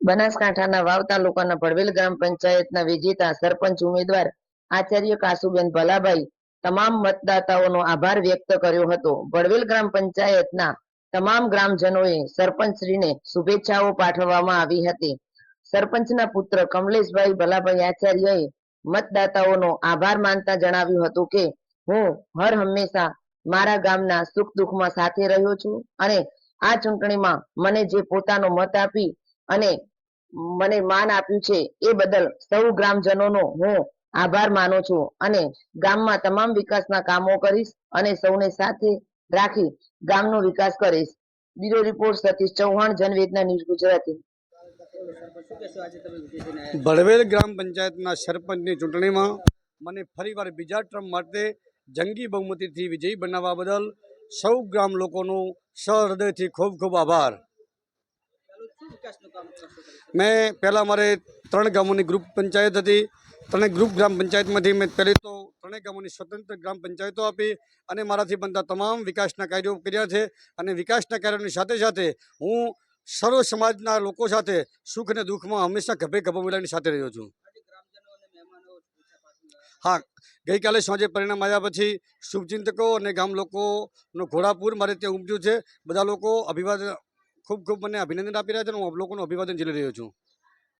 બનાસકાંઠાના વાવ તાલુકાના ભડવેલ ગ્રામ પંચાયતના વિજેતા સરપંચ ઉમેદવાર આચાર્ય કાસુબેન ભલાભાઈ તમામ મતદાતાઓનો આભાર વ્યક્ત કર્યો હતો. ભડવેલ ગ્રામ પંચાયતના તમામ ગ્રામજનોએ સરપંચશ્રીને શુભેચ્છાઓ પાઠવવામાં આવી હતી. સરપંચના પુત્ર કમલેશભાઈ ભલાભાઈ આચાર્યએ મતદાતાઓનો આભાર માનતા જણાવ્યું હતું કે, હું હર હંમેશા મારા ગામના સુખ દુઃખમાં સાથે રહ્યો છું અને આ ચૂંટણીમાં મને જે પોતાનો મત આપી અને મને માન આપ્યું છે એ બદલ સૌ ગ્રામજનોનો હું આભાર માનું છું અને ગામમાં તમામ વિકાસના કામો કરીશ અને સૌને સાથે રાખી ગામનો વિકાસ કરીશ. Bureau report Satish Chauhan, Janvedna news Gujarati. Bhadvel ગ્રામ પંચાયતના સરપંચની ચૂંટણીમાં મને ફરીવાર બીજા ટર્મ માટે જંગી બહુમતીથી વિજયી બનાવવા બદલ સૌ ગ્રામ લોકોનો સહૃદયથી ખૂબ ખૂબ આભાર. મેં પહેલાં મારે ત્રણ ગામોની ગ્રુપ પંચાયત હતી. ત્રણેય ગ્રુપ ગ્રામ પંચાયતમાંથી મેં પહેલી તો ત્રણેય ગામોની સ્વતંત્ર ગ્રામ પંચાયતો આપી અને મારાથી બનતા તમામ વિકાસના કાર્યો કર્યા છે. અને વિકાસના કાર્યોની સાથે સાથે હું સર્વ સમાજના લોકો સાથે સુખ અને દુઃખમાં હંમેશા ગભે ગભો મિલાવીને સાથે રહ્યો છું. હા ગઈકાલે સાંજે પરિણામ આવ્યા પછી શુભચિંતકો અને ગામ લોકોનો ઘોડાપુર મારે ત્યાં ઉમટ્યું છે. બધા લોકો અભિવાદન ખૂબ ખૂબ મને અભિનંદન આપી રહ્યા છે હું લોકોનું અભિવાદન ઝીલી રહ્યો છું.